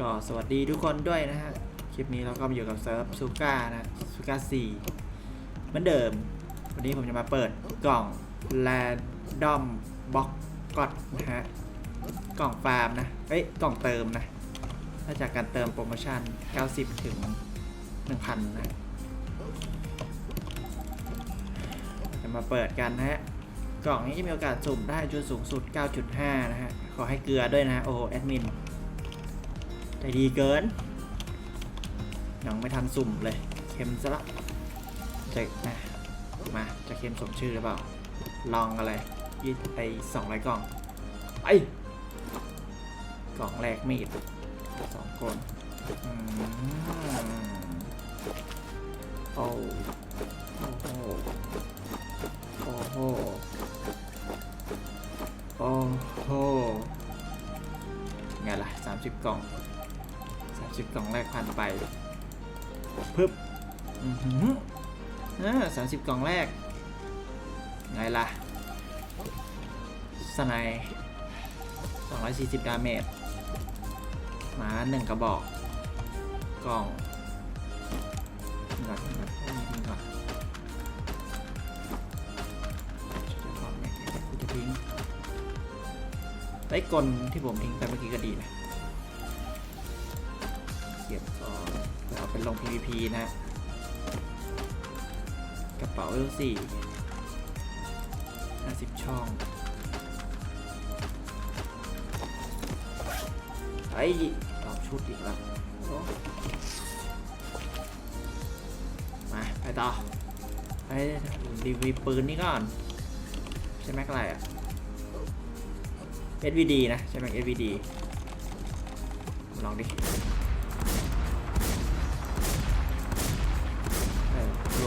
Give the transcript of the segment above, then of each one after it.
ก็สวัสดีทุกคนด้วยนะฮะ คลิปนี้เราก็มาอยู่กับเซิร์ฟซูก้านะซูก้าสี่เหมือนเดิม วันนี้ผมจะมาเปิดกล่องแรนดอมบ็อกกอดนะฮะ กล่องฟาร์มนะ เอ้ย กล่องเติมนะ ถ้าจากการเติมโปรโมชั่น 90 ถึง 1,000 นะ จะมาเปิดกันนะฮะ กล่องนี้จะมีโอกาสสุ่มได้จุดสูงสุด 9.5 นะฮะ ขอให้เกลือด้วยนะโอ้แอดมิน ใจดีเกินยังไม่ทันสุ่มเลย เค็มซะละจะนะมา จะเค็มสมชื่อหรือเปล่า ลองอะไรยี่ไอสองร้อยกล่องไปกล่องแรกมีดสองคนอืมโอ้โอ้โหโอ้โหโอ้โหไงล่ะสามสิบกล่อง สามสิบกล่องแรกพันไปพึบอือหืออ่าสามสิบกล่องแรก ไงล่ะ สไน240ดาเมจ มาหนึ่งกระบอก กล่องนี่ก่อนนี่ก่อนนี่ก่อนจะพร้อมไหมกูจะทิ้งไอ้กลที่ผมทิ้งไปเมื่อกี้ก็ดีนะ PVP นะ กระเป๋าเอลสี่ห้าสิบช่อง ไอ้ตอบชุดอีกแล้วมา ไปต่อไปรีวิวปืนนี่ก่อน ใช่ไหมอะไรอะ SVD นะ ใช่ไหม SVD ลองดิ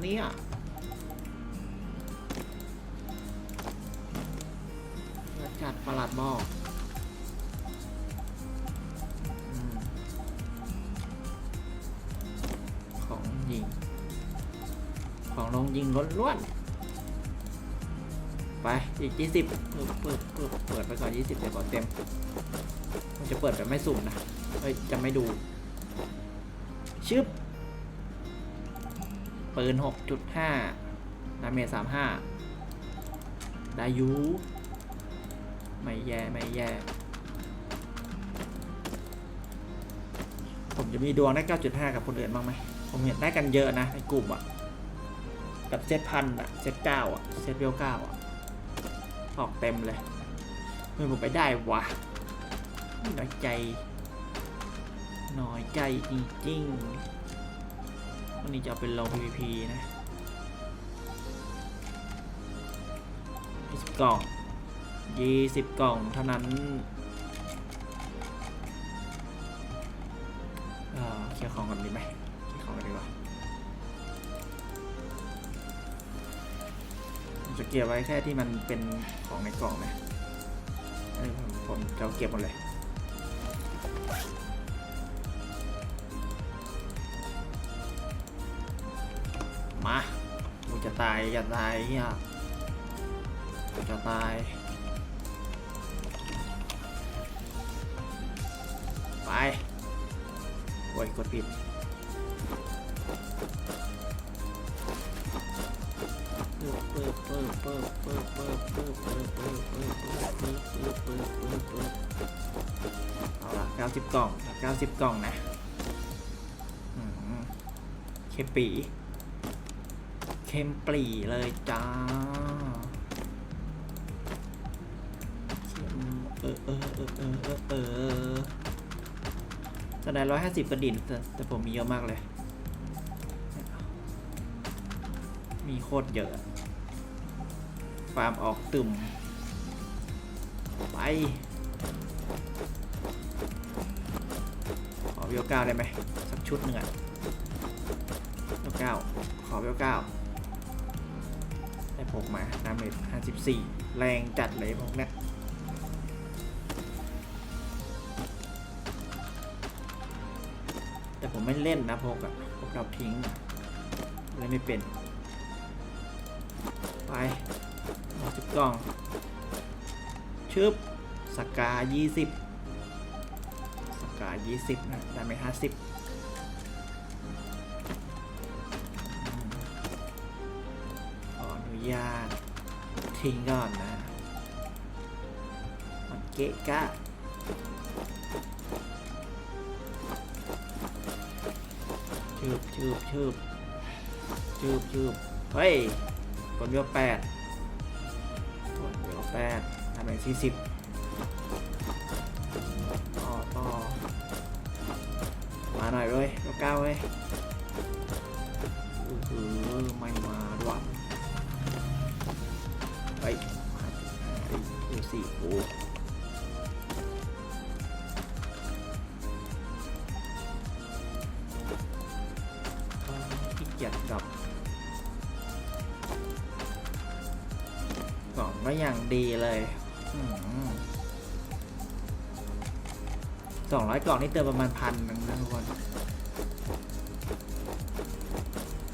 องอะไรครับเนี่ยจัดประหลาดบอกอของยิง ของลงยิงล้วนๆไป อีก 20 เปิดเปิดเปิดเปิดไปก่อน 20เดี๋ยวก่อนเต็มมันจะเปิดแบบไม่สุ่มนะเฮ้ยจะไม่ดู ชึบ ปืน 6.5 ดาเมจ 35ได้อยูไม่แย่ ไม่แย่ ผมจะมีดวงได้ 9.5 กับคนอื่นบ้างไหม ผมเห็นได้กันเยอะนะ ในกลุ่มอะกับเซตพันอะเซตเก้าอะเซตเวลเก้าอะออกเต็มเลยมือผมไปได้วะน้อยใจ น้อยใจจริงๆ วันนี้จะเป็นลง PVP นะ20กล่องยี่สิบกล่องเท่านั้นเอ่อเคลียร์ของกันดีไหมเคลียร์ของกันดีกว่าผมจะเก็บไว้แค่ที่มันเป็นของในกล่องนะอันนี้ผมผมจะเก็บหมดเลย มากูจะตายจะตายเฮียกูจะตายไปโอ้ยกดปิดเอาละ90 กล่อง 90 กล่องนะเคปี เคมปรีเลยจ้าเออเออเออเออเออเออจะได้ร้อยห้าสิบกระดิ่งแต่ผมมีเยอะมากเลย มีโคตรเยอะฟาร์มออกตุ่ม ไปวิวเก้าได้ไหมสักชุดหนึ่งอะวิวเก้าขอวิวเก้า ได้พกมาดาเมจ54 แรงจัดเลยพวกเนี้ยแต่ผมไม่เล่นนะพวกแบพวกเราทิ้งเลยไม่เป็น ไปหกสิบกล่อง ชึบสกา 20 สกา 20 นะดาเมจ50 ทิ้งก่อนนะ มันเกะกะชืบชืบชืบชืบชืบเฮ้ยกดเวลแปดกดเวลแปดทำเป็นสี่สิบต่อต่อมาหน่อยเลยเวลเก้าเว้ย กียจกลับกล่องก็อย่างดีเลยสองร้อยกล่องนี่เติมประมาณพันหนึงนะทุกคน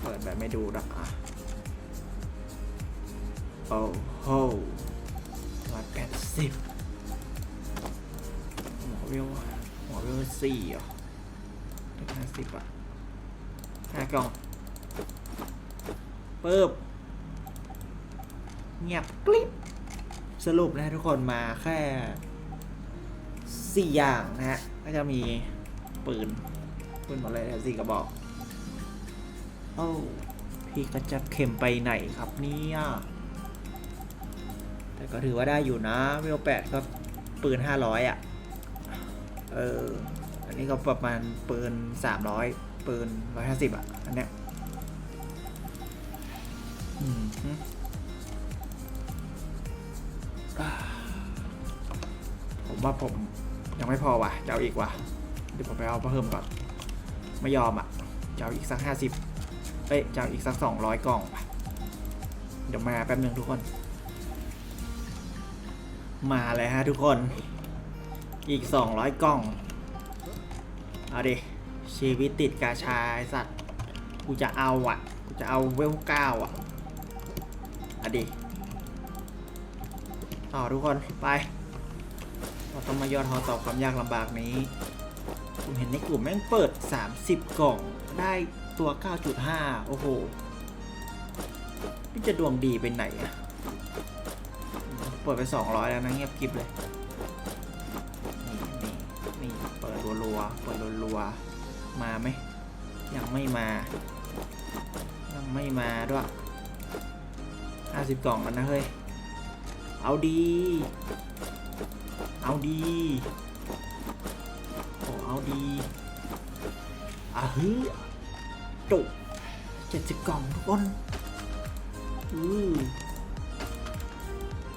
เปิดแบบไม่ดูหรอกอะ โอ้โหร้อยแปดสิบหัววิวหัววิวสี่เหรอได้ห้าสิบอะห้ากล่อง ปึ๊บเงียบกริบสรุปนะทุกคนมาแค่สี่อย่างนะฮะ ก็จะมีปืน ปืนหมดเลยสี่กระบอก โอ้พี่ก็จะเข็มไปไหนครับเนี่ยแต่ก็ถือว่าได้อยู่นะเวลแปดก็ปืนห้าร้อยอะ เออ อันนี้ก็ประมาณปืนสามร้อยปืนร้อยห้าสิบอะ อันเนี้ย ผมว่าผมยังไม่พอว่ะจะเอาอีกว่ะ เดี๋ยวผมไปเอาเพิ่มก่อน ไม่ยอมอะจะเอาอีกสักห้าสิบเอ้ยจะเอาอีกสักสองร้อยกล่องเดี๋ยวมาแป๊บหนึงทุกคน มาเลยฮะทุกคน อีกสองร้อยกล่อง เอาดิ ชีวิตติดกาชาสัตว์ กูจะเอาอะ กูจะเอาเวลเก้าอะ อดิต่อทุกคนไป เราต้องมายอท้อต่อความยากลำบากนี้ผมเห็นในกลุ่มแม่งเปิด 30 กล่องได้ตัว 9.5 โอ้โห นี่จะดวงดีไปไหนอะเปิดไป 200 แล้วนะเงียบกริบเลย นี่นี่นี่เปิดรัวๆเปิดรัวๆมาไหม ยังไม่มา ยังไม่มาด้วย 50กล่องแล้วนะเฮ้ย เอาดี เอาดีโอ้เอาดีอะฮึจุเจ็ดสิบกล่องทุกคนอือ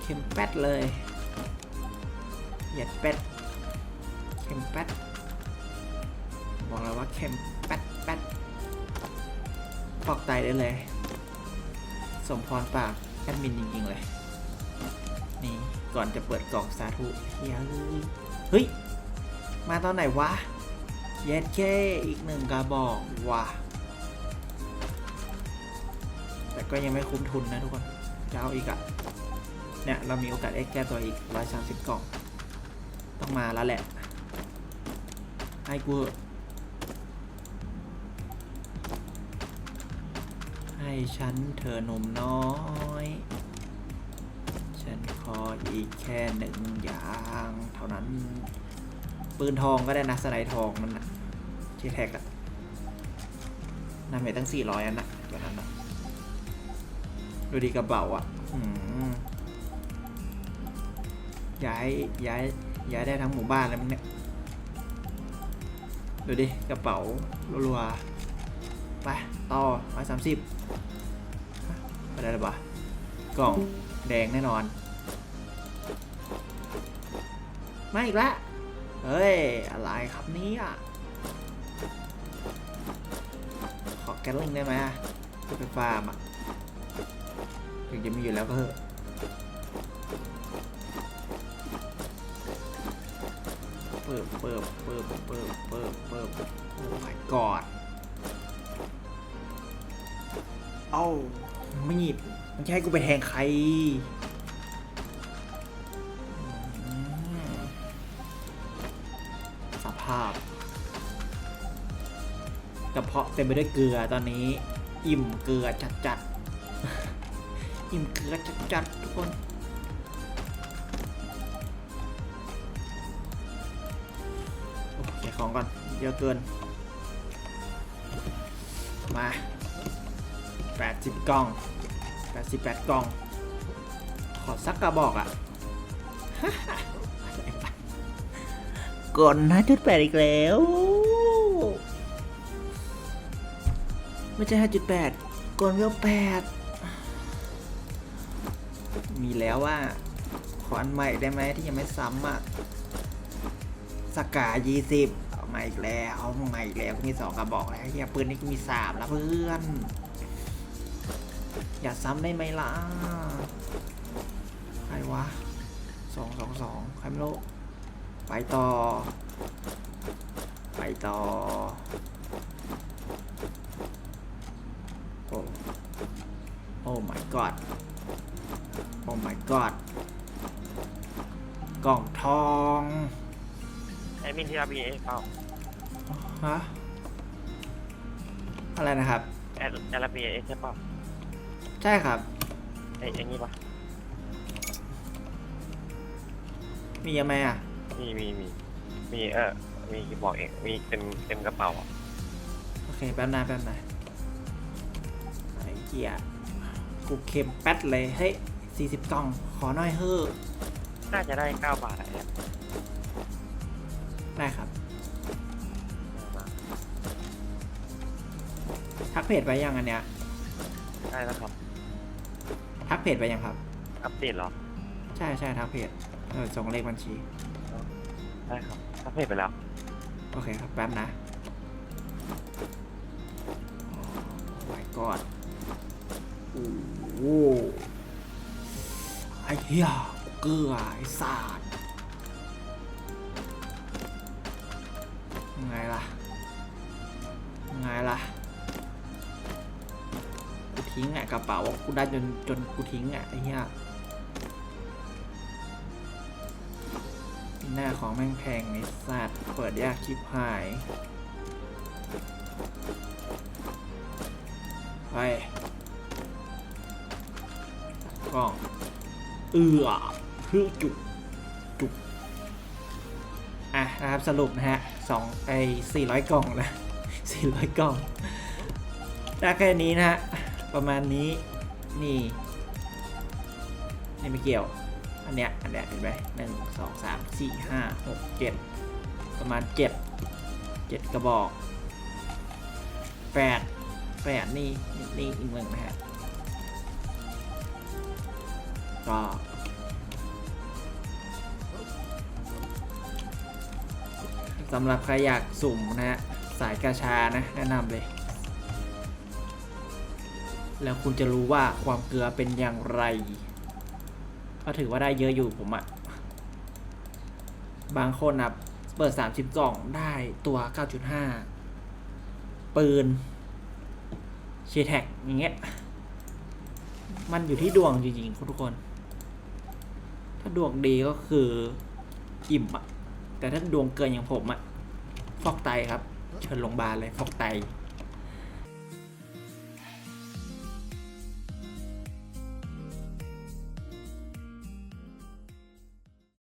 เข็มแป๊ดเลยเหยียดแป๊ดเข็มแป๊ดบอกเลยว่าเข็มแป๊ดแป๊ดฟอกไตได้เลย สมพรปาก แอดมินจริงๆเลย นี่ก่อนจะเปิดกล่องสาธุเฮียเอ้ยเฮ้ย มาตอนไหนวะ เย็ดเคอีกหนึ่งกระบอกว่ะ แต่ก็ยังไม่คุ้มทุนนะทุกคนจะเอาอีกอะเนี่ย เรามีโอกาสเอ็กแก้ตัวอีก 130 กล่อง ต้องมาแล้วแหละ ให้กูเถอะให้ ฉันเธอหนุ่มน้อย ฉันขออีกแค่หนึ่งอย่างเท่านั้น ปืนทองก็ได้นะสไนทองมันนะที่แท็กอะนำไปตั้ง 400 อันนะตัวนั้นนะดูดีกระเป๋าอะอย้ายย้ายย้ายได้ทั้งหมู่บ้านเลยมั้งเนี่ยดูดิกระเป๋ารัวๆไปต่อร้อยสามสิบ ไปได้หรือปล่ากล่องแดงแน่นอนไม่อีกละเฮ้ย อะไรครับนี้แกลลิงได้ไหมจะไปฟาร์มอะถึงจะมีอยู่แล้วก็เถอะเปิบเปิบเปิบเปิบเปิบเปิบโอ้ my god เอา มีดมันจะให้กูไปแทงใครสภาพกระเพาะเต็มไปด้วยเกลือตอนนี้ อิ่มเกลือจัดจัดๆอิ่มเกลือจัดจัดๆทุกคนโอ้เก็บของก่อนเยอะเกิน มา 80 กล่อง 88 กล่อง ขอสักกระบอกอะ่ะกดนะจุดแปดอีกแล้ว ไม่ใช่ห้าจุดแปดกดเวลแปดมีแล้วว่า ขออันใหม่ได้ไหมที่ยังไม่ซ้ำอะสกายี่สิบเอามาอีกแล้วเอามาอีกแล้ว มีสองกระบอกแล้วเฮียปืนนี่มีสามแล้วเพื่อน อย่าซ้ำได้ไหมล่ะ ใครวะสองสองสองใครไม่รู้ไปต่อ ไปต่อ โอ้ โอ้ my god โอ้ my god กล่องทองไอ้มินที่เราบีเอเปล่าฮะอะไรนะครับ แอดแอดบีเอใช่เปล่า ใช่ครับ ไอ้ไอ้นี่ปะมียังไงอะ มีมีมีมีเออมีบอกเองมีเต็มเต็มกระเป๋าอะโอเค แป๊บนะแป๊บนะไอ้เกียกูเค็มแป๊ดเลยเฮ้ยสี่สิบกล่อง ขอหน่อยเฮ้อะน่าจะได้เก้าบาทอะไรอะได้ครับ ทักเพจไปยังอันเนี้ยได้แล้วครับ ทักเพจไปยังครับ อัปเดตเหรอ ใช่ใช่ทักเพจเออส่งเลขบัญชี ได้ครับอัปเดตไปแล้ว โอเคครับแป๊บนะโอ้ my god โอ้โหไอ้เหี้ยเกลือไอ้สาดยังไงล่ะยังไงล่ะกู ทิ้งอะกระเป๋ากูได้จนจนกูทิ้งอะไอ้เหี้ยหน้าของแม่งแพงไอ้สัตว์เปิดยากชิบหายไปกล้องเอือคือจุกจุกอะนะครับสรุปนะฮะสองไอ้สี่ร้อยกล่องนะสี่ร้อยกล่องได้แค่นี้นะฮะ ประมาณนี้นี่นี่ไม่เกี่ยว อันเนี้ยอันเนี้ยเห็นไหมหนึ่งสองสามสี่ห้าหกเจ็ดประมาณเจ็ดเจ็ดกระบอกแปดแปดนี่นี่อีกเมืองนะฮะก็สำหรับใครอยากสุ่มนะฮะสายกาชานะ แนะนำเลย แล้วคุณจะรู้ว่าความเกลือเป็นอย่างไร ก็ถือว่าได้เยอะอยู่ผมอะบางคนนะเปิด 30 กล่องได้ตัว 9.5 ปืนเชแท็กอย่างเงี้ย มันอยู่ที่ดวงจริงๆคุณทุกคน ถ้าดวงดีก็คืออิ่มอะแต่ถ้าดวงเกินอย่างผมอะฟอกไตครับ เชิญโรงพยาบาลเลยฟอกไต